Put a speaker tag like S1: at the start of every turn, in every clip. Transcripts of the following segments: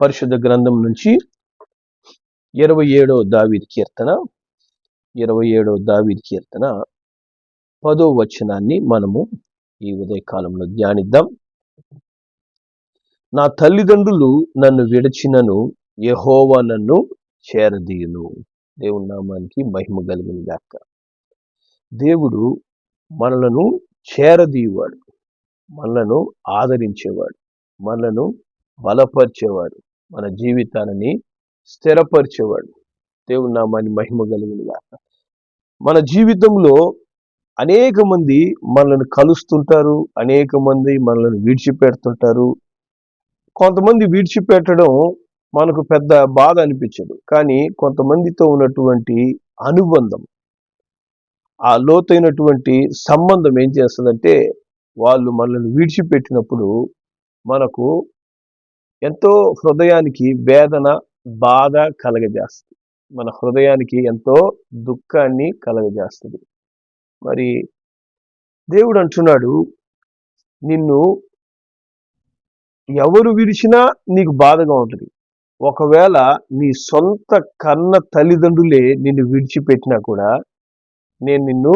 S1: పరిశుద్ధ గ్రంథం నుంచి ఇరవై ఏడో దావీద్ కీర్తన ఇరవై ఏడో దావీద్ కీర్తన పదో వచనాన్ని మనము ఈ ఉదయకాలంలో ధ్యానిద్దాం. నా తల్లిదండ్రులు నన్ను విడచినను యహోవా నన్ను చేరదీయును. దేవుని నామానికి మహిమ కలిగిన గాక. దేవుడు మనలను చేరదీయవాడు. మనలను ఆదరించేవాడు. మనలను బలపరిచేవాడు. మన జీవితాన్ని స్థిరపరిచేవాడు. దేవుడు నామాన్ని మహిమ కలిగిన మన జీవితంలో అనేక మంది మనల్ని కలుస్తుంటారు అనేక మంది మనల్ని విడిచిపెడుతుంటారు. కొంతమంది విడిచిపెట్టడం మనకు పెద్ద బాధ అనిపించదు. కానీ కొంతమందితో ఉన్నటువంటి అనుబంధం ఆ లోతైనటువంటి సంబంధం ఏం చేస్తుందంటే వాళ్ళు మనల్ని విడిచిపెట్టినప్పుడు మనకు ఎంతో హృదయానికి వేదన బాధ కలగజేస్తుంది. మన హృదయానికి ఎంతో దుఃఖాన్ని కలగజేస్తుంది. మరి దేవుడు అంటున్నాడు నిన్ను ఎవరు విడిచినా నీకు బాధగా ఉంటుంది. ఒకవేళ నీ సొంత కన్న తల్లిదండ్రులే నిన్ను విడిచిపెట్టినా కూడా నేను నిన్ను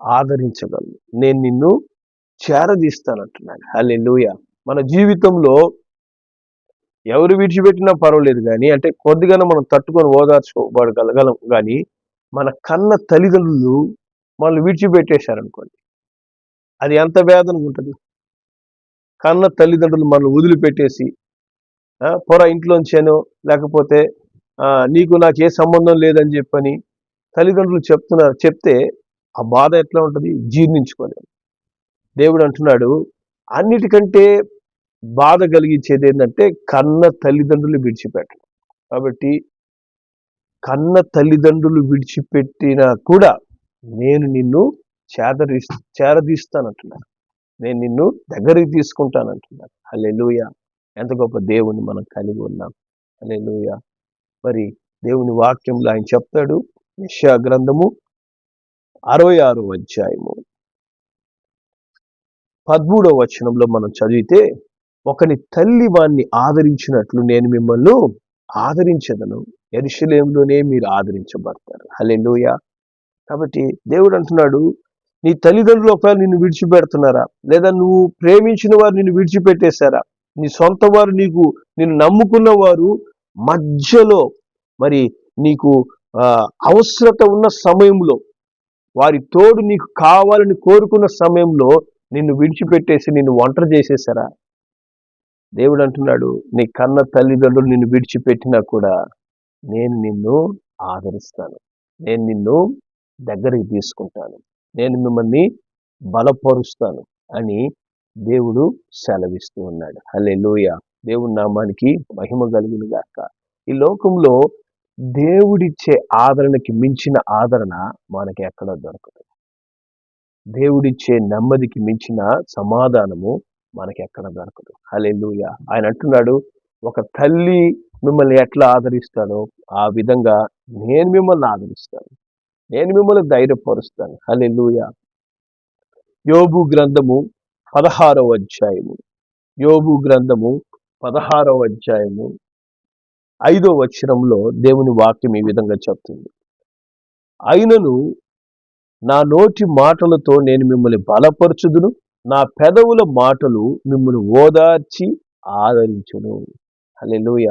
S1: ఆదరించగలను. నేను నిన్ను చేరదీస్తానంటున్నాను హలే మన జీవితంలో ఎవరు విడిచిపెట్టినా పర్వాలేదు కానీ అంటే కొద్దిగా మనం తట్టుకొని ఓదార్చుకోబడగలగలం కానీ మన కన్న తల్లిదండ్రులు మనల్ని విడిచిపెట్టేశారనుకోండి. అది ఎంత వేదనగా ఉంటుంది. కన్న తల్లిదండ్రులు మనల్ని వదిలిపెట్టేసి పొర ఇంట్లోంచానో లేకపోతే నీకు నాకు ఏ సంబంధం లేదని చెప్పని తల్లిదండ్రులు చెప్తున్నారు చెప్తే ఆ బాధ ఎట్లా ఉంటుంది? జీర్ణించుకోలేము దేవుడు అంటున్నాడు అన్నిటికంటే బాధ కలిగించేది ఏంటంటే కన్న తల్లిదండ్రులు విడిచిపెట్టడం. కాబట్టి కన్న తల్లిదండ్రులు విడిచిపెట్టినా కూడా నేను నిన్ను చేదరి చేరదీస్తానంటున్నాను నేను నిన్ను దగ్గరికి తీసుకుంటానంటున్నాను లూయ ఎంత గొప్ప దేవుని మనం కలిగి ఉన్నాం. లూయ మరి దేవుని వాక్యంలో ఆయన చెప్తాడు యశా గ్రంథము అరవై ఆరో అధ్యాయము. పదమూడవ వచనంలో మనం చదివితే ఒకని తల్లి వాణ్ణి ఆదరించినట్లు నేను మిమ్మల్ని ఆదరించదను. ఎరుషలేంలోనే మీరు ఆదరించబడతారు. హలెలుయ కాబట్టి దేవుడు అంటున్నాడు నీ తల్లిదండ్రులు ఒకవేళ నిన్ను విడిచిపెడుతున్నారా? లేదా నువ్వు ప్రేమించిన వారు నిన్ను విడిచిపెట్టేశారా? నీ సొంత వారు నీకు నిన్ను నమ్ముకున్న వారు మధ్యలో మరి నీకు అవసరత ఉన్న సమయంలో వారి తోడు నీకు కావాలని కోరుకున్న సమయంలో నిన్ను విడిచిపెట్టేసి నిన్ను ఒంటరి చేసేసారా దేవుడు అంటున్నాడు నీ కన్న తల్లిదండ్రులు నిన్ను విడిచిపెట్టినా కూడా నేను నిన్ను ఆదరిస్తాను. నేను నిన్ను దగ్గరికి తీసుకుంటాను. నేను మిమ్మల్ని బలపరుస్తాను అని దేవుడు సెలవిస్తూ ఉన్నాడు. హలే లోయ దేవుడి నామానికి మహిమ కలిగిన గాక. ఈ లోకంలో దేవుడిచ్చే ఆదరణకి మించిన ఆదరణ మనకి ఎక్కడ దొరకదు. దేవుడిచ్చే నెమ్మదికి మించిన సమాధానము మనకి ఎక్కడ దొరకదు. హలెల్లుయ. ఆయన అంటున్నాడు ఒక తల్లి మిమ్మల్ని ఎట్లా ఆదరిస్తానో ఆ విధంగా నేను మిమ్మల్ని ఆదరిస్తాను. నేను మిమ్మల్ని ధైర్యపరుస్తాను. హలెల్లుయ. యోబు గ్రంథము పదహారవ అధ్యాయము. యోబు గ్రంథము పదహారవ అధ్యాయము ఐదో వచనంలో దేవుని వాక్యం ఈ విధంగా చెప్తుంది. అయినను నా నోటి మాటలతో నేను మిమ్మల్ని బలపరచుదును నా పెదవుల మాటలు మిమ్మల్ని ఓదార్చి ఆదరించును. లూయ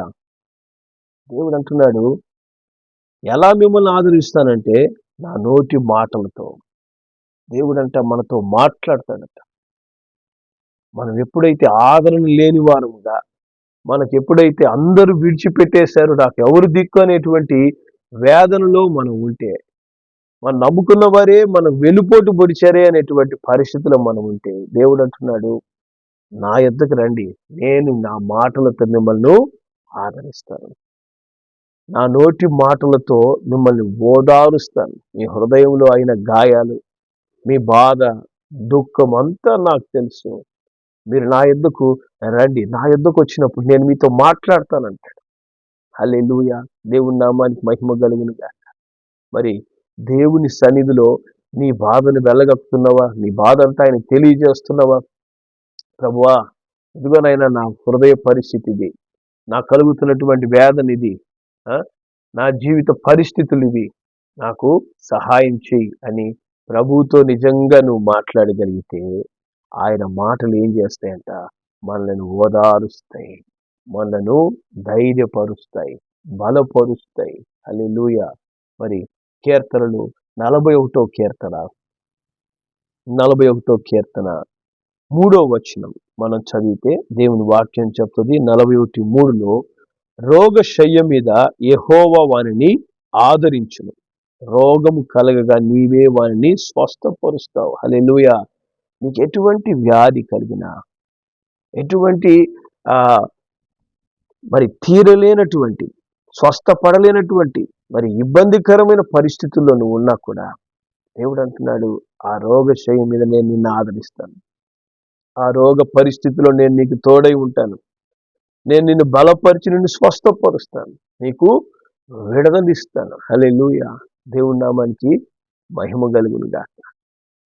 S1: దేవుడు అంటున్నాడు ఎలా మిమ్మల్ని ఆదరిస్తానంటే నా నోటి మాటలతో. దేవుడు అంట మనతో మాట్లాడతాడట. మనం ఎప్పుడైతే ఆదరణ లేని వారముగా మనకు ఎప్పుడైతే అందరూ విడిచిపెట్టేశారో నాకు ఎవరు దిక్కు అనేటువంటి వేదనలో మనం ఉంటే మనం నమ్ముకున్న వారే మనం వెలుపోటు పొడిచారే అనేటువంటి పరిస్థితిలో మనం ఉంటే దేవుడు అంటున్నాడు నా ఎద్దకు రండి నేను నా మాటలతో మిమ్మల్ని ఆదరిస్తాను. నా నోటి మాటలతో మిమ్మల్ని ఓదారుస్తాను. మీ హృదయంలో అయిన గాయాలు మీ బాధ దుఃఖం అంతా నాకు తెలుసు. మీరు నా ఎద్దుకు రండి. నా ఎద్దుకు వచ్చినప్పుడు నేను మీతో మాట్లాడతానంటాడు. హలే లూయ దేవుని నామానికి మహిమ కలిగిన మరి దేవుని సన్నిధిలో నీ బాధను వెళ్ళగక్కుతున్నావా నీ బాధ అంతా ఆయన తెలియజేస్తున్నావా? ప్రభువా ఇదిగోనైనా నా హృదయ పరిస్థితి ఇది. నాకు కలుగుతున్నటువంటి వేదన ఇది. నా జీవిత పరిస్థితులు ఇవి. నాకు సహాయం చేయి అని ప్రభువుతో నిజంగా నువ్వు మాట్లాడగలిగితే ఆయన మాటలు ఏం చేస్తాయంట? మనల్ని ఓదారుస్తాయి. మనలను ధైర్యపరుస్తాయి. బలపరుస్తాయి. హల్లెలూయా. మరి కీర్తనలు. నలభై ఒకటో కీర్తన. నలభై ఒకటో కీర్తన. మూడో వచనం మనం చదివితే దేవుని వాక్యం చెప్తుంది. నలభై ఒకటి మూడులో రోగశయ్య మీద యెహోవా వానిని ఆదరించును. రోగము కలగగా నీవే వానిని స్వస్థపరుస్తావు. హలెలుయ నీకు ఎటువంటి వ్యాధి కలిగినా ఎటువంటి ఆ మరి తీరలేనటువంటి స్వస్థపడలేనటువంటి మరి ఇబ్బందికరమైన పరిస్థితుల్లో నువ్వు ఉన్నా కూడా దేవుడు అంటున్నాడు ఆ రోగశయం మీద నేను నిన్ను ఆదరిస్తాను. ఆ రోగ పరిస్థితిలో నేను నీకు తోడై ఉంటాను. నేను నిన్ను బలపరిచి నిన్ను స్వస్థపరుస్తాను. నీకు విడదలిస్తాను హలే దేవుడి నామానికి మహిమ కలుగునుగాక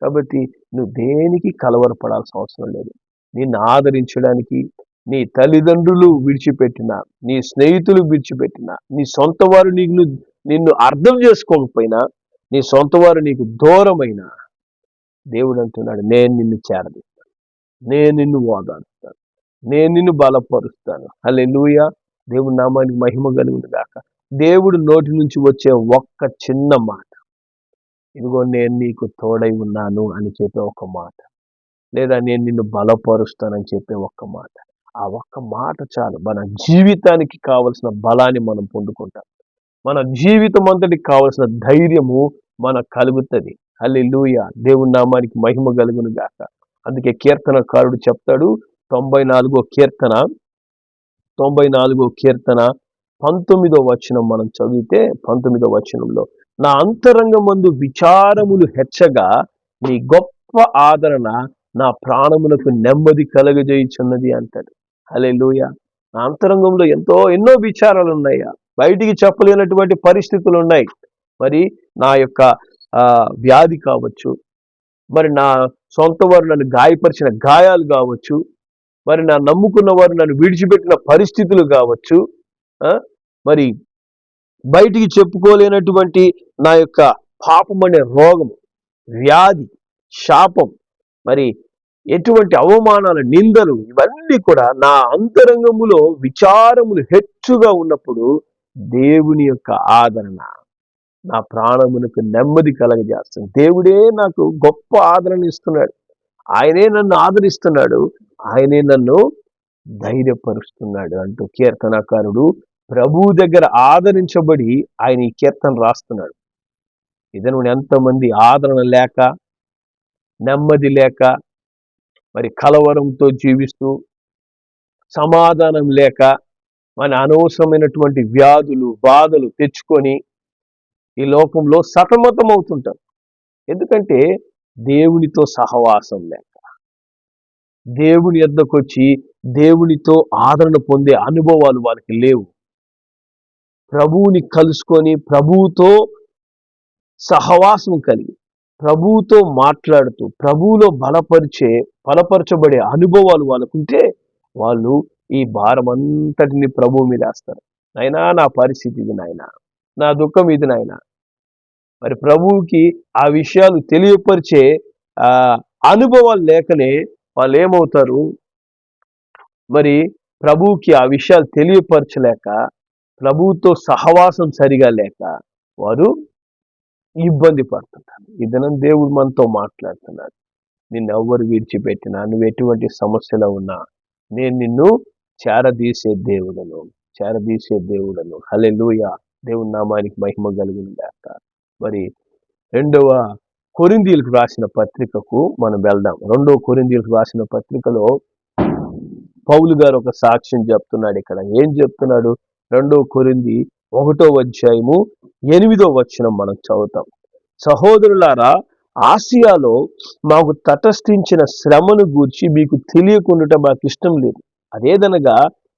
S1: కాబట్టి నువ్వు దేనికి కలవరపడాల్సిన అవసరం లేదు. నిన్ను ఆదరించడానికి నీ తల్లిదండ్రులు విడిచిపెట్టిన నీ స్నేహితులు విడిచిపెట్టిన నీ సొంత వారు నీకు నిన్ను అర్థం చేసుకోకపోయినా నీ సొంత వారు నీకు దూరమైన దేవుడు అంటున్నాడు నేను నిన్ను చేరదిస్తాను. నేను నిన్ను ఓదాడుస్తాను నేను నిన్ను బలపరుస్తాను. హలే దేవుడి నామానికి మహిమ కలిగింది కాక దేవుడు నోటి నుంచి వచ్చే ఒక్క చిన్న మాట. ఇదిగో నేను నీకు తోడై ఉన్నాను అని చెప్పే ఒక మాట. లేదా నేను నిన్ను బలపరుస్తానని చెప్పే ఒక్క మాట. ఆ ఒక్క మాట చాలు. మన జీవితానికి కావలసిన బలాన్ని మనం పొందుకుంటాం. మన జీవితం అంతటి కావలసిన ధైర్యము మనకు కలుగుతుంది. హల్లెలూయ. దేవుని నామానికి మహిమ కలుగును గాక. అందుకే కీర్తనకారుడు చెప్తాడు తొంభై నాలుగో కీర్తన తొంభై నాలుగో కీర్తన పంతొమ్మిదో వచనం మనం చదివితే పంతొమ్మిదో వచనంలో నా అంతరంగమందు విచారములు హెచ్చగా నీ గొప్ప ఆదరణ నా ప్రాణములకు నెమ్మది కలగజేయుచున్నది అంటాడు. లూయ నా అంతరంగంలో ఎంతో ఎన్నో విచారాలు ఉన్నాయా బయటికి చెప్పలేనటువంటి పరిస్థితులు ఉన్నాయి మరి నా యొక్క వ్యాధి కావచ్చు మరి నా సొంత వారు నన్ను గాయపరిచిన గాయాలు కావచ్చు మరి నా నమ్ముకున్న వారు నన్ను విడిచిపెట్టిన పరిస్థితులు కావచ్చు మరి బయటికి చెప్పుకోలేనటువంటి నా యొక్క పాపం అనే రోగం వ్యాధి శాపం మరి ఎటువంటి అవమానాల నిందలు ఇవన్నీ కూడా నా అంతరంగములో విచారములు హెచ్చుగా ఉన్నప్పుడు దేవుని యొక్క ఆదరణ నా ప్రాణమునకు నెమ్మది కలగజేస్తుంది. దేవుడే నాకు గొప్ప ఆదరణ ఇస్తున్నాడు. ఆయనే నన్ను ఆదరిస్తున్నాడు. ఆయనే నన్ను ధైర్యపరుస్తున్నాడు అంటూ కీర్తనకారుడు ప్రభువు దగ్గర ఆదరించబడి ఆయన ఈ కీర్తన రాస్తున్నాడు. ఇతను ఎంతమంది ఆదరణ లేక నెమ్మది లేక మరి కలవరంతో జీవిస్తూ సమాధానం లేక మన అనవసరమైనటువంటి వ్యాధులు బాధలు తెచ్చుకొని ఈ లోకంలో సతమతం అవుతుంటారు ఎందుకంటే దేవునితో సహవాసం లేక దేవుని ఎద్దకొచ్చి వచ్చి దేవునితో ఆదరణ పొందే అనుభవాలు వాళ్ళకి లేవు. ప్రభువుని కలుసుకొని ప్రభువుతో సహవాసం కలిగి ప్రభువుతో మాట్లాడుతూ ప్రభువులో బలపరిచే బలపరచబడే అనుభవాలు వాళ్ళకుంటే వాళ్ళు ఈ భారం అంతటిని ప్రభువు మీద వేస్తారు. నాయనా నా పరిస్థితి ఇది నాయన. నా దుఃఖం ఇది నాయన. మరి ప్రభువుకి ఆ విషయాలు తెలియపరిచే ఆ అనుభవాలు లేకనే వాళ్ళు ఏమవుతారు? మరి ప్రభువుకి ఆ విషయాలు తెలియపరచలేక ప్రభువుతో సహవాసం సరిగా లేక వారు ఇబ్బంది పడుతుంటారు. ఇదనం దేవుడు మనతో మాట్లాడుతున్నాడు. నిన్ను ఎవరు విడిచిపెట్టినా? నువ్వు ఎటువంటి సమస్యలో ఉన్నా? నేను నిన్ను చేరదీసే దేవుడను చేరదీసే దేవుడను. హలెలుయ దేవుని నామానికి మహిమ కలిగిన మరి రెండవ కొరిందీలకు రాసిన పత్రికకు మనం వెళ్దాం. రెండవ కొరిందీలకు రాసిన పత్రికలో పౌలు గారు ఒక సాక్ష్యం చెప్తున్నాడు ఇక్కడ. ఏం చెప్తున్నాడు? రెండో కొరింది ఒకటో అధ్యాయము ఎనిమిదో వచనం మనం చదువుతాం. సహోదరులారా ఆసియాలో మాకు తటస్థించిన శ్రమను గూర్చి మీకు తెలియకుండా మాకు ఇష్టం లేదు. అదేదనగా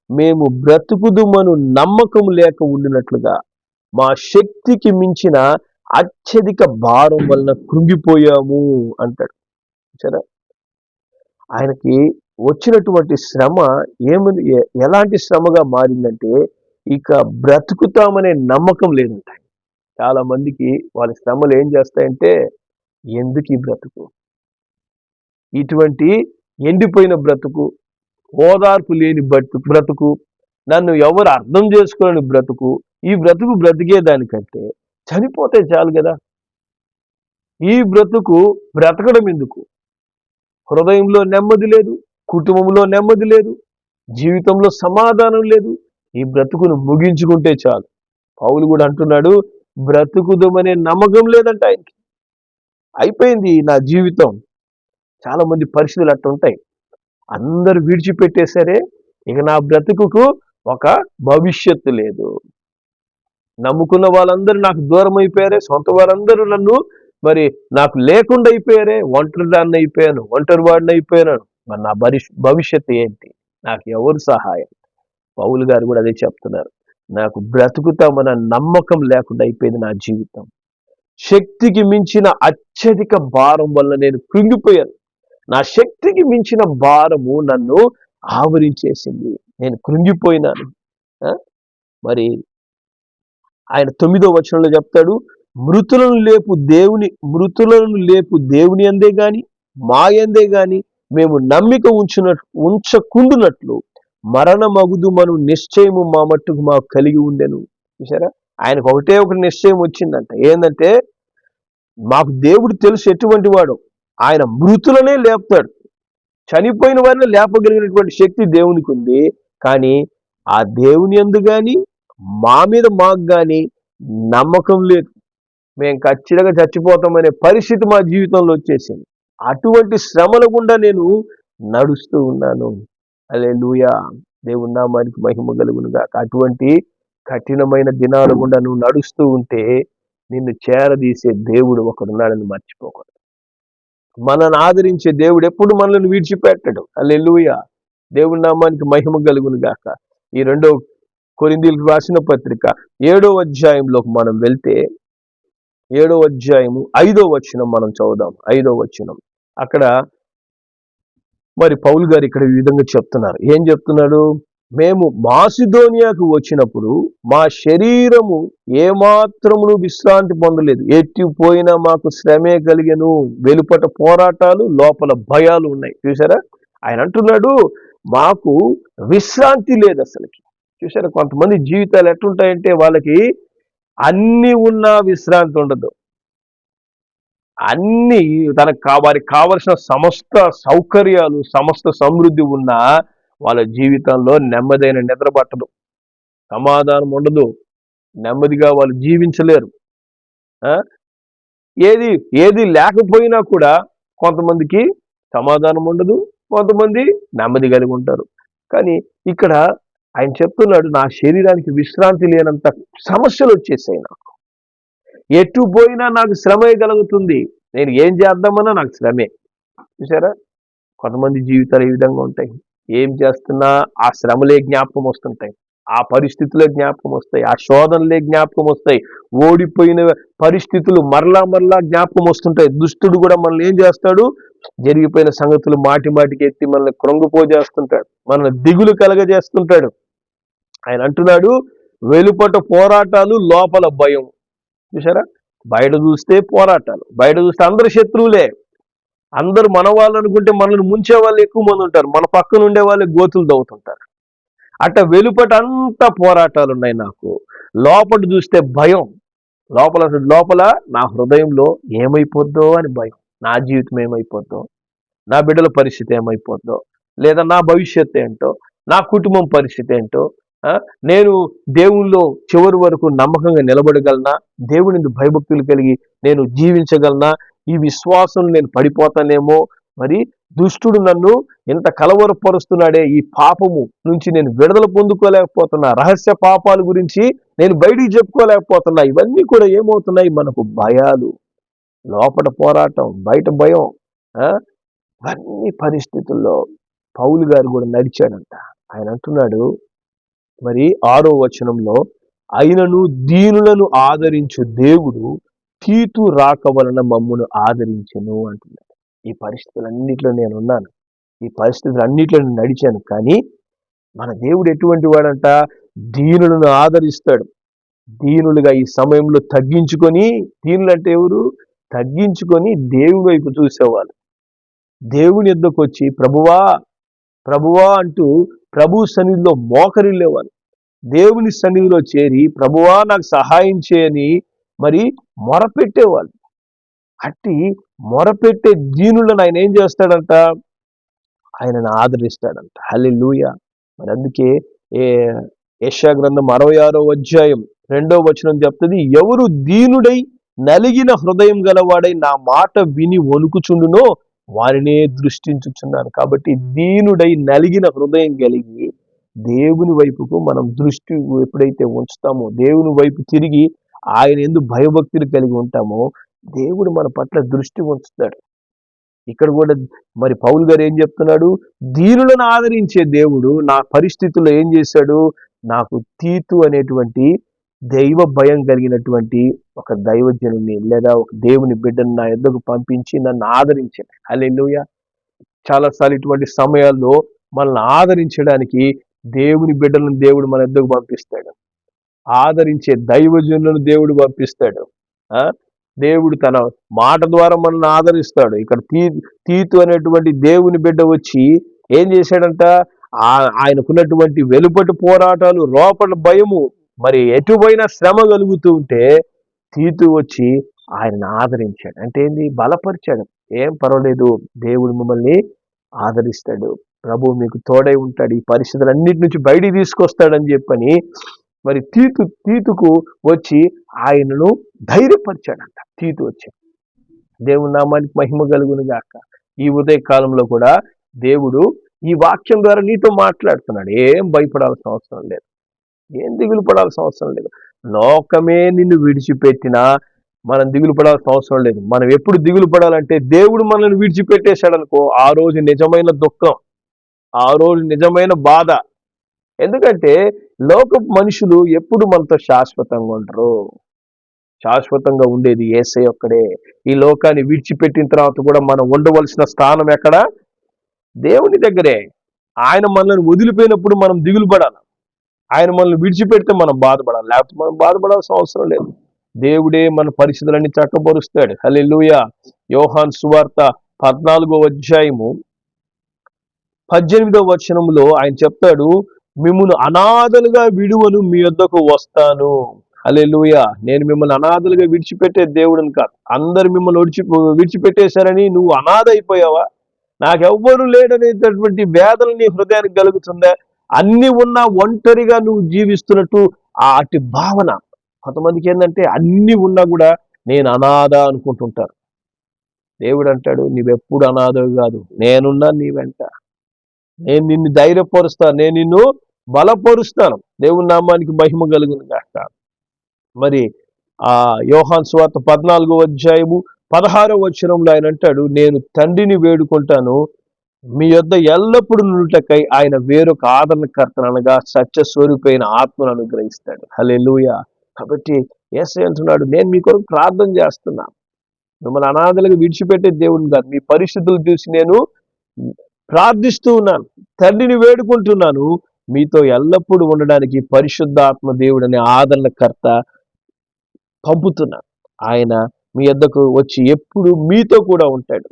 S1: మేము బ్రతుకుదుమను నమ్మకం లేక ఉండినట్లుగా మా శక్తికి మించిన అత్యధిక భారం వలన కృంగిపోయాము అంటాడు. సరే ఆయనకి వచ్చినటువంటి శ్రమ ఏమని ఎలాంటి శ్రమగా మారిందంటే ఇక బ్రతుకుతామనే నమ్మకం లేదంట చాలా మందికి వాళ్ళ శ్రమలు ఏం చేస్తాయంటే ఎందుకు ఈ బ్రతుకు? ఇటువంటి ఎండిపోయిన బ్రతుకు ఓదార్పు లేని బ్రతుకు బ్రతుకు. నన్ను ఎవరు అర్థం చేసుకోలేని బ్రతుకు. ఈ బ్రతుకు బ్రతికేదానికంటే చనిపోతే చాలు కదా ఈ బ్రతుకు బ్రతకడం ఎందుకు? హృదయంలో నెమ్మది లేదు కుటుంబంలో నెమ్మది లేదు జీవితంలో సమాధానం లేదు. ఈ బ్రతుకును ముగించుకుంటే చాలు. పౌలు కూడా అంటున్నాడు బ్రతుకుదమనే నమ్మకం లేదంట ఆయనకి. అయిపోయింది నా జీవితం. చాలామంది పరిస్థితులు అట్టుంటాయి. ఉంటాయి అందరు విడిచిపెట్టేసరే ఇక నా బ్రతుకుకు ఒక భవిష్యత్తు లేదు. నమ్ముకున్న వాళ్ళందరూ నాకు దూరం అయిపోయారే. సొంత వారందరూ నన్ను మరి నాకు లేకుండా అయిపోయారే. ఒంటరి దాన్ని అయిపోయాను. ఒంటరి వాడిని అయిపోయాను. మరి నా భవిష్యత్తు ఏంటి? నాకు ఎవరు సహాయం? పౌలు గారు కూడా అదే చెప్తున్నారు. నాకు బ్రతుకుతామన్న నమ్మకం లేకుండా అయిపోయింది నా జీవితం. శక్తికి మించిన అత్యధిక భారం వల్ల నేను కృంగిపోయాను. నా శక్తికి మించిన భారము నన్ను ఆవరించేసింది. నేను కృంగిపోయినాను. మరి ఆయన తొమ్మిదో వచనంలో చెప్తాడు మృతులను లేపు దేవుని మృతులను లేపు దేవుని అందే గాని మా అందే గాని మేము నమ్మిక ఉంచున ఉంచకుండునట్లు మరణమగుదు మనం నిశ్చయము మా మట్టుకు మాకు కలిగి ఉండెను. చూసారా ఆయనకు ఒకటే ఒక నిశ్చయం వచ్చిందంట. ఏంటంటే మాకు దేవుడు తెలుసు ఎటువంటి వాడు. ఆయన మృతులనే లేపుతాడు. చనిపోయిన వారిని లేపగలిగినటువంటి శక్తి దేవునికి ఉంది. కానీ ఆ దేవుని ఎందు కానీ మా మీద మాకు కానీ నమ్మకం లేదు. మేము ఖచ్చితంగా చచ్చిపోతామనే పరిస్థితి మా జీవితంలో వచ్చేసింది. అటువంటి శ్రమల గుండా నేను నడుస్తూ ఉన్నాను. అలే లూయా దేవుని నామానికి మహిమ కలుగును గాక. అటువంటి కఠినమైన దినాల గుండా నువ్వు నడుస్తూ ఉంటే నిన్ను చేరదీసే దేవుడు ఒకడున్నాడని మర్చిపోకూడదు. మనల్ని ఆదరించే దేవుడు ఎప్పుడు మనల్ని విడిచిపెట్టడు. అల్లెలుయ దేవుడి నామానికి మహిమ కలుగును గాక. ఈ రెండో కొరిందీలకు రాసిన పత్రిక ఏడో అధ్యాయంలోకి మనం వెళ్తే ఏడో అధ్యాయము ఐదో వచనం మనం చదువుదాం. ఐదో వచనం. అక్కడ మరి పౌల్ గారు ఇక్కడ ఈ విధంగా చెప్తున్నారు. ఏం చెప్తున్నాడు? మేము మాసిధోనియాకు వచ్చినప్పుడు మా శరీరము ఏమాత్రమును విశ్రాంతి పొందలేదు. ఎట్టిపోయినా మాకు శ్రమే కలిగను. వెలుపట పోరాటాలు లోపల భయాలు ఉన్నాయి. చూసారా ఆయన అంటున్నాడు మాకు విశ్రాంతి లేదు అసలుకి. చూసారా కొంతమంది జీవితాలు ఎట్లుంటాయంటే వాళ్ళకి అన్ని ఉన్నా విశ్రాంతి ఉండదు. అన్ని తనకు కా వారికి కావలసిన సమస్త సౌకర్యాలు సమస్త సమృద్ధి ఉన్నా వాళ్ళ జీవితంలో నెమ్మదైన నిద్ర పట్టదు. సమాధానం ఉండదు. నెమ్మదిగా వాళ్ళు జీవించలేరు. ఏది ఏది లేకపోయినా కూడా కొంతమందికి సమాధానం ఉండదు. కొంతమంది నెమ్మది కలిగి ఉంటారు. కానీ ఇక్కడ ఆయన చెప్తున్నాడు నా శరీరానికి విశ్రాంతి లేనంత సమస్యలు వచ్చేసాయి నాకు. ఎటు పోయినా నాకు శ్రమే కలుగుతుంది. నేను ఏం చేద్దామన్నా నాకు శ్రమే. చూసారా కొంతమంది జీవితాలు ఈ విధంగా ఉంటాయి. ఏం చేస్తున్నా? ఆ శ్రమలే జ్ఞాపకం వస్తుంటాయి ఆ పరిస్థితులే జ్ఞాపకం వస్తాయి ఆ శోధనలే జ్ఞాపకం వస్తాయి ఓడిపోయిన పరిస్థితులు మరలా మరలా జ్ఞాపకం వస్తుంటాయి దుష్టుడు కూడా మనల్ని ఏం చేస్తాడు? జరిగిపోయిన సంగతులు మాటి మాటికి ఎత్తి మనల్ని కృంగిపోజేస్తుంటాడు. మనల్ని దిగులు కలగజేస్తుంటాడు. ఆయన అంటున్నాడు వెలుపట పోరాటాలు లోపల భయం. చూసారా బయట చూస్తే పోరాటాలు. బయట చూస్తే అందరు శత్రువులే. అందరు మన వాళ్ళు అనుకుంటే మనల్ని ముంచే వాళ్ళు ఎక్కువ మంది ఉంటారు. మన పక్కన ఉండే వాళ్ళు గోతులు దవ్వుతుంటారు. అట్ట వెలుపట అంతా పోరాటాలు ఉన్నాయి నాకు. లోపల చూస్తే భయం. లోపల లోపల నా హృదయంలో ఏమైపోద్దో అని భయం. నా జీవితం ఏమైపోద్దో? నా బిడ్డల పరిస్థితి ఏమైపోద్దో? లేదా నా భవిష్యత్తు ఏంటో? నా కుటుంబం పరిస్థితి ఏంటో? నేను దేవుల్లో చివరి వరకు నమ్మకంగా నిలబడగలనా? దేవుని భయభక్తులు కలిగి నేను జీవించగలనా? ఈ విశ్వాసం నేను పడిపోతానేమో. మరి దుష్టుడు నన్ను ఇంత కలవరపరుస్తున్నాడే. ఈ పాపము నుంచి నేను విడుదల పొందుకోలేకపోతున్నా. రహస్య పాపాల గురించి నేను బయటికి చెప్పుకోలేకపోతున్నా. ఇవన్నీ కూడా ఏమవుతున్నాయి? మనకు భయాలు లోపల పోరాటం బయట భయం అన్ని ఇవన్నీ పరిస్థితుల్లో పౌలు గారు కూడా నడిచాడంట. ఆయన అంటున్నాడు మరి ఆరో వచనంలో అయినను దీనులను ఆదరించు దేవుడు తీతు రాక వలన మమ్మును ఆదరించను అంటున్నాడు. ఈ పరిస్థితులన్నింటిలో నేను ఉన్నాను ఈ పరిస్థితులన్నింటిలో నేను నడిచాను. కానీ మన దేవుడు ఎటువంటి వాడంట? దీనులను ఆదరిస్తాడు. దీనులుగా ఈ సమయంలో తగ్గించుకొని దీనులు అంటే ఎవరు? తగ్గించుకొని దేవుని వైపు చూసేవాళ్ళు. దేవుని ఎద్దకు వచ్చి ప్రభువా ప్రభువా అంటూ ప్రభు సన్నిధిలో మోకరిల్లేవాళ్ళు. దేవుని సన్నిధిలో చేరి ప్రభువా నాకు సహాయం చేయని మరి మొరపెట్టేవాళ్ళు. అట్టి మొరపెట్టే దీనులను ఆయన ఏం చేస్తాడంట? ఆయనను ఆదరిస్తాడంట. హల్లి మరి అందుకే ఏ యశా గ్రంథం అరవై ఆరో అధ్యాయం రెండో వచనం చెప్తుంది ఎవరు దీనుడై నలిగిన హృదయం గలవాడై నా మాట విని వణుకుచుండునో వారినే దృష్టించుచున్నాను. కాబట్టి దీనుడై నలిగిన హృదయం కలిగి దేవుని వైపుకు మనం దృష్టి ఎప్పుడైతే ఉంచుతామో దేవుని వైపు తిరిగి ఆయన ఎందు భయభక్తులు కలిగి ఉంటామో దేవుడు మన పట్ల దృష్టి ఉంచుతాడు. ఇక్కడ కూడా మరి పౌల్ గారు ఏం చెప్తున్నాడు? దీనులను ఆదరించే దేవుడు నా పరిస్థితుల్లో ఏం చేశాడు? నాకు తీతు అనేటువంటి దైవ భయం కలిగినటువంటి ఒక దైవజనుని లేదా ఒక దేవుని బిడ్డను నా ఎద్దకు పంపించి నన్ను ఆదరించాడు. అల్లెలుయ చాలాసార్లు ఇటువంటి సమయాల్లో మనల్ని ఆదరించడానికి దేవుని బిడ్డలను దేవుడు మన ఎద్దకు పంపిస్తాడు. ఆదరించే దైవజనులను దేవుడు పంపిస్తాడు. దేవుడు తన మాట ద్వారా మనల్ని ఆదరిస్తాడు. ఇక్కడ తీ తీతు అనేటువంటి దేవుని బిడ్డ వచ్చి ఏం చేశాడంట? ఆయనకున్నటువంటి వెలుపటి పోరాటాలు లోపల భయము మరి ఎటుపోయినా శ్రమ కలుగుతూ ఉంటే తీతు వచ్చి ఆయనను ఆదరించాడు. అంటే ఏంది? బలపరిచాడు. ఏం పర్వాలేదు. దేవుడు మిమ్మల్ని ఆదరిస్తాడు. ప్రభు మీకు తోడై ఉంటాడు. ఈ పరిస్థితులన్నిటి నుంచి బయటికి తీసుకొస్తాడని చెప్పని మరి తీతు తీతుకు వచ్చి ఆయనను ధైర్యపరిచాడంట. తీతు వచ్చి. దేవుని నామానికి మహిమ కలుగును గాక. ఈ ఉదయ కాలంలో కూడా దేవుడు ఈ వాక్యం ద్వారా నీతో మాట్లాడుతున్నాడు. ఏం భయపడాల్సిన అవసరం లేదు. ఏం దిగులు పడాల్సిన అవసరం లేదు. లోకమే నిన్ను విడిచిపెట్టినా మనం దిగులు పడాల్సిన అవసరం లేదు. మనం ఎప్పుడు దిగులు పడాలంటే దేవుడు మనల్ని విడిచిపెట్టేశాడు అనుకో ఆ రోజు నిజమైన దుఃఖం ఆ రోజు నిజమైన బాధ ఎందుకంటే లోక మనుషులు ఎప్పుడు మనతో శాశ్వతంగా ఉండరు. శాశ్వతంగా ఉండేది ఏసై ఒక్కడే. ఈ లోకాన్ని విడిచిపెట్టిన తర్వాత కూడా మనం ఉండవలసిన స్థానం ఎక్కడ? దేవుని దగ్గరే. ఆయన మనల్ని వదిలిపోయినప్పుడు మనం దిగులు పడాలి ఆయన మనల్ని విడిచిపెడితే మనం బాధపడాలి. లేకపోతే మనం బాధపడాల్సిన అవసరం లేదు. దేవుడే మన పరిస్థితులన్నీ చక్కబరుస్తాడు హలెలుయ యోహాన్ సువార్త పద్నాలుగో అధ్యాయము పద్దెనిమిదో వచనంలో ఆయన చెప్తాడు మిమ్మల్ని అనాథలుగా విడువను మీ వద్దకు వస్తాను. అలెలుయ నేను మిమ్మల్ని అనాథలుగా విడిచిపెట్టే దేవుడిని కాదు. అందరు మిమ్మల్ని విడిచి విడిచిపెట్టేశారని నువ్వు అనాథ అయిపోయావా? నాకెవ్వరూ లేడనేటటువంటి వేదన నీ హృదయానికి కలుగుతుందా? అన్ని ఉన్నా ఒంటరిగా నువ్వు జీవిస్తున్నట్టు అటు భావన. కొంతమందికి ఏంటంటే అన్ని ఉన్నా కూడా నేను అనాథ అనుకుంటుంటారు. దేవుడు అంటాడు నీవెప్పుడు అనాథ కాదు. నేనున్నా నీ వెంట. నేను నిన్ను ధైర్యపరుస్తాను నేను నిన్ను బలపరుస్తాను. దేవుని నామానికి మహిమ కలుగును కాక మరి ఆ యోహాన్ స్వార్థ పద్నాలుగో అధ్యాయము పదహారో వచనంలో ఆయన అంటాడు నేను తండ్రిని వేడుకుంటాను. మీ యొద్ ఎల్లప్పుడు నుంటకై ఆయన వేరొక ఆదరణకర్తను అనగా సత్య స్వరూపైన ఆత్మను అనుగ్రహిస్తాడు. హలే లూయ కాబట్టి ఎస్ అంటున్నాడు నేను మీ కొరకు ప్రార్థన చేస్తున్నా. మిమ్మల్ని అనాథలుగా విడిచిపెట్టే దేవుని కాదు. మీ పరిస్థితులు చూసి నేను ప్రార్థిస్తూ ఉన్నాను. తండ్రిని వేడుకుంటున్నాను. మీతో ఎల్లప్పుడూ ఉండడానికి పరిశుద్ధాత్మ దేవుడు అనే ఆదరణకర్త పంపుతున్నా. ఆయన మీ వద్దకు వచ్చి ఎప్పుడు మీతో కూడా ఉంటాడు.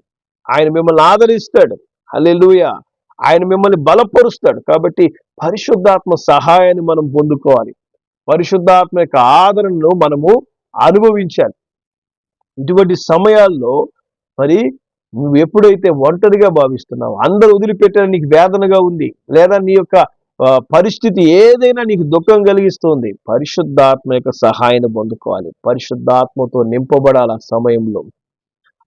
S1: ఆయన మిమ్మల్ని ఆదరిస్తాడు. అల్లెలుయ ఆయన మిమ్మల్ని బలపరుస్తాడు. కాబట్టి పరిశుద్ధాత్మ సహాయాన్ని మనం పొందుకోవాలి. పరిశుద్ధాత్మ యొక్క ఆదరణను మనము అనుభవించాలి. ఇటువంటి సమయాల్లో మరి నువ్వు ఎప్పుడైతే ఒంటరిగా భావిస్తున్నావు అందరూ వదిలిపెట్టాలని నీకు వేదనగా ఉంది లేదా నీ యొక్క పరిస్థితి ఏదైనా నీకు దుఃఖం కలిగిస్తుంది పరిశుద్ధాత్మ యొక్క సహాయాన్ని పొందుకోవాలి. పరిశుద్ధాత్మతో నింపబడాలి ఆ సమయంలో.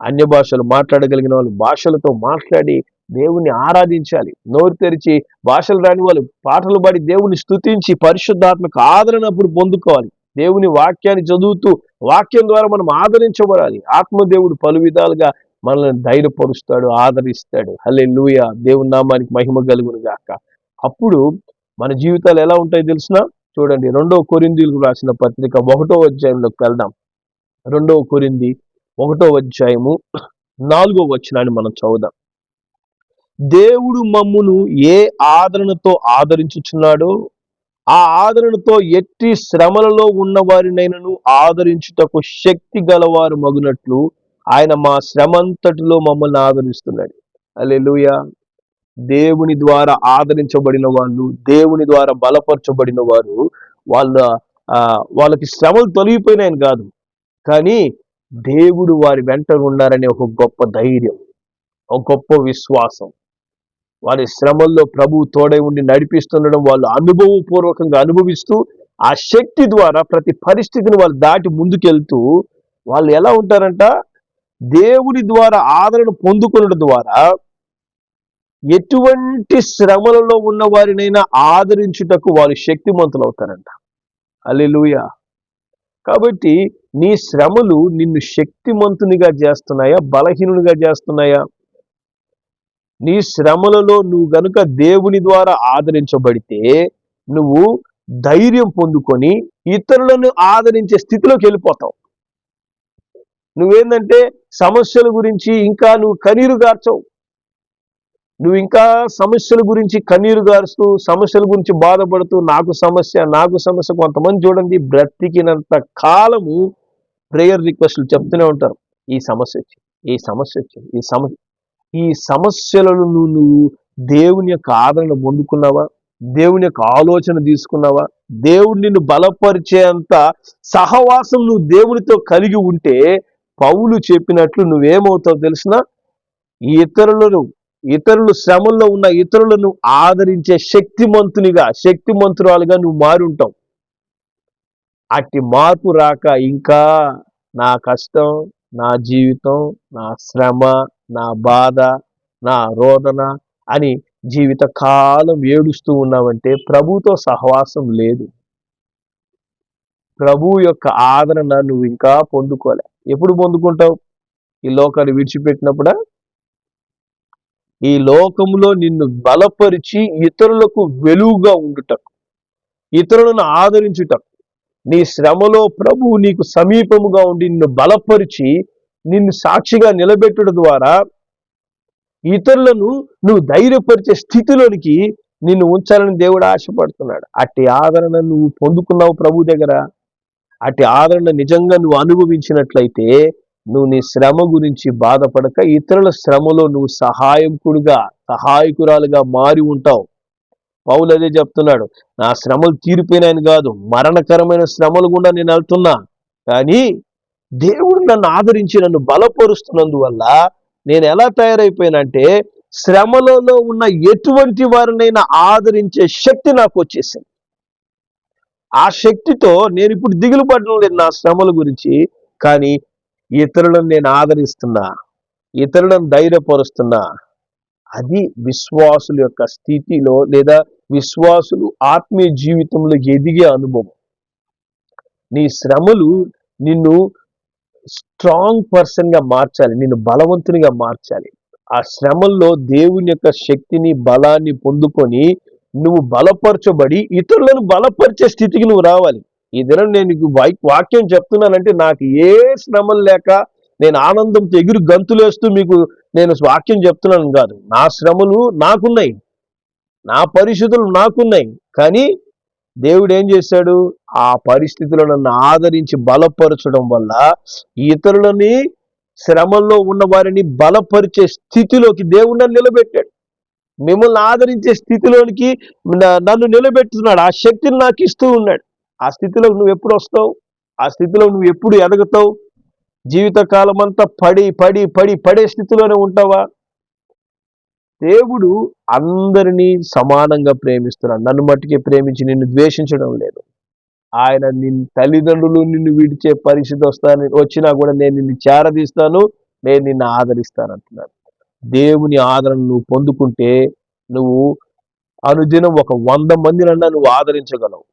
S1: అన్య భాషలు మాట్లాడగలిగిన వాళ్ళు భాషలతో మాట్లాడి దేవుని ఆరాధించాలి. నోరు తెరిచి భాషలు రాని వాళ్ళు పాటలు పాడి దేవుని స్థుతించి పరిశుద్ధాత్మక ఆదరణప్పుడు పొందుకోవాలి. దేవుని వాక్యాన్ని చదువుతూ వాక్యం ద్వారా మనం ఆదరించబడాలి. ఆత్మదేవుడు పలు విధాలుగా మనల్ని ధైర్యపరుస్తాడు ఆదరిస్తాడు. హలే లూయ దేవుని నామానికి మహిమ కలుగును గాక అప్పుడు మన జీవితాలు ఎలా ఉంటాయి తెలిసిన చూడండి రెండవ కొరిందీలకు రాసిన పత్రిక ఒకటో అధ్యాయంలోకి వెళ్దాం. రెండవ కొరింది ఒకటో అధ్యాయము నాలుగో వచ్చినాన్ని మనం చదువుదాం. దేవుడు మమ్మును ఏ ఆదరణతో ఆదరించుచున్నాడో ఆ ఆదరణతో ఎట్టి శ్రమలలో ఉన్న వారినైనను ఆదరించుటకు శక్తి గలవారు మగునట్లు ఆయన మా శ్రమంతటిలో మమ్మల్ని ఆదరిస్తున్నాడు. అల్లెలుయా దేవుని ద్వారా ఆదరించబడిన వాళ్ళు దేవుని ద్వారా బలపరచబడిన వారు వాళ్ళ వాళ్ళకి శ్రమలు తొలగిపోయినాయని కాదు. కానీ దేవుడు వారి వెంట ఉన్నారనే ఒక గొప్ప ధైర్యం ఒక గొప్ప విశ్వాసం. వారి శ్రమల్లో ప్రభు తోడై ఉండి నడిపిస్తుండడం వాళ్ళు అనుభవపూర్వకంగా అనుభవిస్తూ ఆ శక్తి ద్వారా ప్రతి పరిస్థితిని వాళ్ళు దాటి ముందుకెళ్తూ వాళ్ళు ఎలా ఉంటారంట? దేవుడి ద్వారా ఆదరణ పొందుకున్న ద్వారా ఎటువంటి శ్రమలలో ఉన్న వారినైనా ఆదరించుటకు వారు శక్తిమంతులు అవుతారంట అల్లెలుయ కాబట్టి నీ శ్రమలు నిన్ను శక్తిమంతునిగా చేస్తున్నాయా? బలహీనునిగా చేస్తున్నాయా? నీ శ్రమలలో నువ్వు గనుక దేవుని ద్వారా ఆదరించబడితే నువ్వు ధైర్యం పొందుకొని ఇతరులను ఆదరించే స్థితిలోకి వెళ్ళిపోతావు. నువ్వేందంటే సమస్యల గురించి ఇంకా నువ్వు కనీరు గార్చవు. నువ్వు ఇంకా సమస్యల గురించి కన్నీరు గారుస్తూ సమస్యల గురించి బాధపడుతూ నాకు సమస్య నాకు సమస్య కొంతమంది చూడండి బ్రతికినంత కాలము ప్రేయర్ రిక్వెస్ట్లు చెప్తూనే ఉంటారు. ఈ సమస్య వచ్చింది ఈ సమస్య వచ్చింది ఈ సమస్య ఈ సమస్యలను నువ్వు నువ్వు దేవుని యొక్క ఆదరణ పొందుకున్నావా? దేవుని యొక్క ఆలోచన తీసుకున్నావా? దేవుడు నిన్ను బలపరిచేంత సహవాసం నువ్వు దేవునితో కలిగి ఉంటే పౌలు చెప్పినట్లు నువ్వేమవుతావు తెలిసిన ఇతరులను ఇతరులు శ్రమంలో ఉన్న ఇతరులను ఆదరించే శక్తిమంతునిగా శక్తిమంతురాలుగా నువ్వు మారుంటావు. అట్టి మార్పు రాక ఇంకా నా కష్టం నా జీవితం నా శ్రమ నా బాధ నా రోదన అని జీవిత కాలం ఏడుస్తూ ఉన్నావంటే ప్రభుతో సహవాసం లేదు. ప్రభు యొక్క ఆదరణ నువ్వు ఇంకా పొందుకోలే. ఎప్పుడు పొందుకుంటావు? ఈ లోకాన్ని విడిచిపెట్టినప్పుడా? ఈ లోకంలో నిన్ను బలపరిచి ఇతరులకు వెలుగుగా ఉండుటకు ఇతరులను ఆదరించుటకు. నీ శ్రమలో ప్రభువు నీకు సమీపముగా ఉండి నిన్ను బలపరిచి నిన్ను సాక్షిగా నిలబెట్టడం ద్వారా ఇతరులను నువ్వు ధైర్యపరిచే స్థితిలోనికి నిన్ను ఉంచాలని దేవుడు ఆశపడుతున్నాడు. అట్టి ఆదరణ నువ్వు పొందుకున్నావు ప్రభు దగ్గర. అట్టి ఆదరణ నిజంగా నువ్వు అనుభవించినట్లయితే నువ్వు నీ శ్రమ గురించి బాధపడక ఇతరుల శ్రమలో నువ్వు సహాయకుడుగా సహాయకురాలుగా మారి ఉంటావు. పౌలు అదే చెప్తున్నాడు నా శ్రమలు తీరిపోయినాయని కాదు మరణకరమైన శ్రమలు గుండా నేను వెళ్తున్నా. కానీ దేవుడు నన్ను ఆదరించి నన్ను బలపరుస్తున్నందువల్ల నేను ఎలా తయారైపోయానంటే శ్రమలలో ఉన్న ఎటువంటి వారినైనా ఆదరించే శక్తి నాకు వచ్చేసింది. ఆ శక్తితో నేను ఇప్పుడు దిగులు పడడం లేదు నా శ్రమల గురించి కానీ ఇతరులను నేను ఆదరిస్తున్నా ఇతరులను ధైర్యపరుస్తున్నా అది విశ్వాసుల యొక్క స్థితిలో లేదా విశ్వాసులు ఆత్మీయ జీవితంలో ఎదిగే అనుభవం. నీ శ్రమలు నిన్ను స్ట్రాంగ్ పర్సన్గా మార్చాలి నిన్ను బలవంతునిగా మార్చాలి. ఆ శ్రమల్లో దేవుని యొక్క శక్తిని బలాన్ని పొందుకొని నువ్వు బలపరచబడి ఇతరులను బలపరిచే స్థితికి నువ్వు రావాలి. ఈ దినం నేను నీకు వాక్యం చెప్తున్నానంటే నాకు ఏ శ్రమం లేక నేను ఆనందంతో ఎగురు గంతులేస్తూ మీకు నేను వాక్యం చెప్తున్నాను కాదు. నా శ్రమలు నాకున్నాయి. నా పరిస్థితులు నాకున్నాయి. కానీ దేవుడు ఏం చేశాడు? ఆ పరిస్థితులు నన్ను ఆదరించి బలపరచడం వల్ల ఇతరులని శ్రమల్లో ఉన్న వారిని బలపరిచే స్థితిలోకి దేవుడు నన్ను నిలబెట్టాడు. మిమ్మల్ని ఆదరించే స్థితిలోనికి నన్ను నిలబెట్టుతున్నాడు ఆ శక్తిని నాకు ఇస్తూ ఉన్నాడు. ఆ స్థితిలో నువ్వు ఎప్పుడు వస్తావు? ఆ స్థితిలో నువ్వు ఎప్పుడు ఎదుగుతావు? జీవితకాలం అంతా పడి పడి పడి పడే స్థితిలోనే ఉంటావా? దేవుడు అందరినీ సమానంగా ప్రేమిస్తున్నాడు. నన్ను మట్టుకే ప్రేమించి నిన్ను ద్వేషించడం లేదు. ఆయన నిన్ను తల్లిదండ్రులు నిన్ను విడిచే పరిస్థితి వస్తాను వచ్చినా కూడా నేను నిన్ను చేరదీస్తాను నేను నిన్ను ఆదరిస్తాను అంటున్నాను దేవుని ఆదరణ నువ్వు పొందుకుంటే నువ్వు అనుదినం ఒక వంద మందినన్నా నువ్వు ఆదరించగలవు.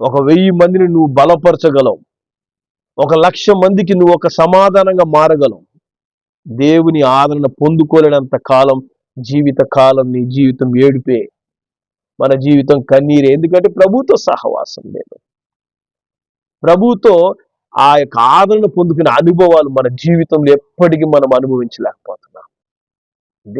S1: ఒక వెయ్యి మందిని నువ్వు బలపరచగలవు. ఒక లక్ష మందికి నువ్వు ఒక సమాధానంగా మారగలవు. దేవుని ఆదరణ పొందుకోలేనంత కాలం జీవిత కాలం నీ జీవితం ఏడిపే. మన జీవితం కన్నీరే. ఎందుకంటే ప్రభుతో సహవాసం లేదు. ప్రభుతో ఆ యొక్క ఆదరణ పొందుకునే అనుభవాలు మన జీవితంలో ఎప్పటికీ మనం అనుభవించలేకపోతున్నాం.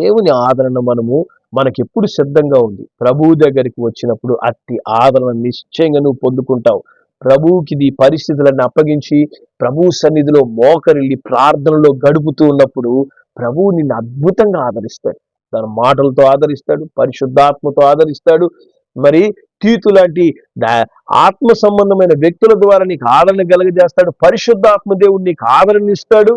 S1: దేవుని ఆదరణ మనము మనకి ఎప్పుడు సిద్ధంగా ఉంది. ప్రభువు దగ్గరికి వచ్చినప్పుడు అట్టి ఆదరణ నిశ్చయంగా నువ్వు పొందుకుంటావు. ప్రభువుకి ఈ పరిస్థితులను అప్పగించి ప్రభు సన్నిధిలో మోకరిల్లి ప్రార్థనలో గడుపుతూ ఉన్నప్పుడు ప్రభువు నిన్ను అద్భుతంగా ఆదరిస్తాడు. తన మాటలతో ఆదరిస్తాడు పరిశుద్ధాత్మతో ఆదరిస్తాడు. మరి తీతు లాంటి ఆత్మ సంబంధమైన వ్యక్తుల ద్వారా నీకు ఆదరణ కలగజేస్తాడు. పరిశుద్ధాత్మ దేవుడు నీకు ఆదరణ ఇస్తాడు.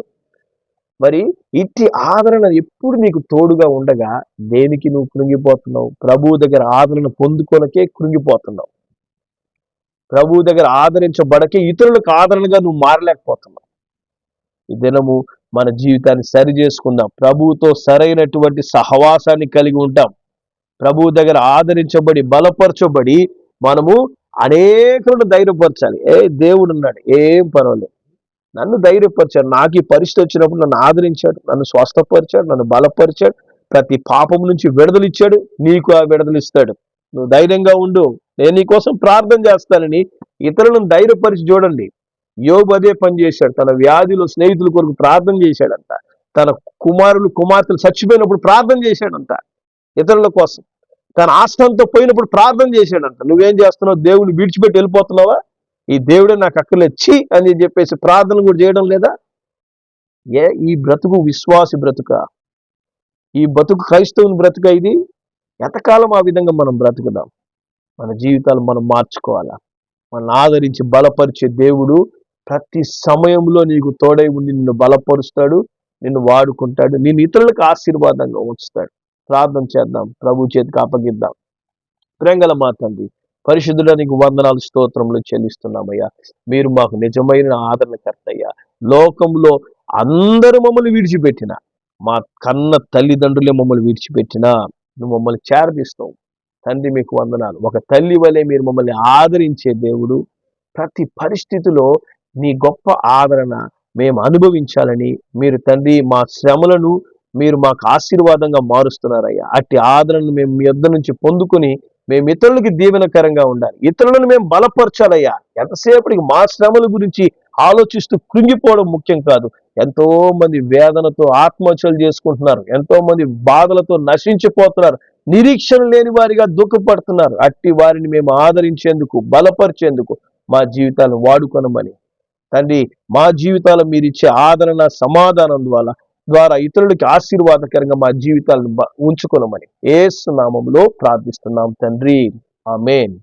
S1: మరి ఇట్టి ఆదరణ ఎప్పుడు నీకు తోడుగా ఉండగా దేనికి నువ్వు కృంగిపోతున్నావు? ప్రభువు దగ్గర ఆదరణ పొందుకొనకే కృంగిపోతున్నావు. ప్రభువు దగ్గర ఆదరించబడకే ఇతరులకు ఆదరణగా నువ్వు మారలేకపోతున్నావు. ఈ దినము మన జీవితాన్ని సరి చేసుకుందాం. ప్రభువుతో సరైనటువంటి సహవాసాన్ని కలిగి ఉంటాం. ప్రభువు దగ్గర ఆదరించబడి బలపరచబడి మనము అనేకులను ధైర్యపరచాలి. ఏ దేవుడు ఉన్నాడు? ఏం పర్వాలేదు. నన్ను ధైర్యపరిచాడు. నాకు ఈ పరిస్థితి వచ్చినప్పుడు నన్ను ఆదరించాడు. నన్ను స్వస్థపరిచాడు. నన్ను బలపరిచాడు. ప్రతి పాపం నుంచి విడుదలిచ్చాడు నీకు ఆ విడుదలిస్తాడు నువ్వు ధైర్యంగా ఉండు. నేను నీ కోసం ప్రార్థన చేస్తానని ఇతరులను ధైర్యపరిచి చూడండి. యోబు అదే పని చేశాడు. తన వ్యాధిలో స్నేహితుల కొరకు ప్రార్థన చేశాడంట. తన కుమారులు కుమార్తెలు చచ్చిపోయినప్పుడు ప్రార్థన చేశాడంట. ఇతరుల కోసం. తన ఆస్తంతో పోయినప్పుడు ప్రార్థన చేశాడంట. నువ్వేం చేస్తున్నావు? దేవుని విడిచిపెట్టి వెళ్ళిపోతున్నావా? ఈ దేవుడే నాకు అక్కర్లేదు అని చెప్పేసి ప్రార్థనలు కూడా చేయడం లేదా? ఏ ఈ బ్రతుకు విశ్వాసి బ్రతుక? ఈ బ్రతుకు క్రైస్తవుని బ్రతుక ఇది? ఎంతకాలం ఆ విధంగా మనం బ్రతుకుదాం? మన జీవితాలు మనం మార్చుకోవాలా? మనల్ని ఆదరించి బలపరిచే దేవుడు ప్రతి సమయంలో నీకు తోడై ఉండి నిన్ను బలపరుస్తాడు నిన్ను వాడుకుంటాడు నిన్ను ఇతరులకు ఆశీర్వాదంగా ఉంచుతాడు. ప్రార్థన చేద్దాం ప్రభు చేతికి అప్పగిద్దాం. ప్రేంగల మా తండ్రి పరిశుద్ధుడ నీకు వందనాలు స్తోత్రములు చెల్లిస్తున్నామయ్యా. మీరు మాకు నిజమైన ఆదరణకర్తయ్యా లోకంలో అందరూ మమ్మల్ని విడిచిపెట్టిన మా కన్న తల్లిదండ్రులే మమ్మల్ని విడిచిపెట్టినా నువ్వు మమ్మల్ని చేరదీస్తావు తండ్రి మీకు వందనాలు. ఒక తల్లి వలె మీరు మమ్మల్ని ఆదరించే దేవుడు ప్రతి పరిస్థితిలో నీ గొప్ప ఆదరణ మేము అనుభవించాలని మీరు తండ్రి మా శ్రమలను మీరు మాకు ఆశీర్వాదంగా మారుస్తున్నారయ్యా. అట్టి ఆదరణను మేము మీ యొద్ద నుంచి పొందుకుని మేము ఇతరులకి దీవెనకరంగా ఉండాలి. ఇతరులను మేము బలపరచాలయ్యా. ఎంతసేపటికి మా శ్రమల గురించి ఆలోచిస్తూ కృంగిపోవడం ముఖ్యం కాదు. ఎంతో మంది వేదనతో ఆత్మహత్యలు చేసుకుంటున్నారు. ఎంతో మంది బాధలతో నశించిపోతున్నారు. నిరీక్షణ లేని వారిగా దుఃఖపడుతున్నారు. అట్టి వారిని మేము ఆదరించేందుకు బలపరిచేందుకు మా జీవితాలను వాడుకొనమని. తండ్రి మా జీవితాలు మీరు ఇచ్చే ఆదరణ సమాధానం ద్వారా ద్వారా ఇతరులకి ఆశీర్వాదకరంగా మా జీవితాలను ఉంచుకోనమని ఏసు నామంలో ప్రార్థిస్తున్నాం తండ్రి. ఆమెన్.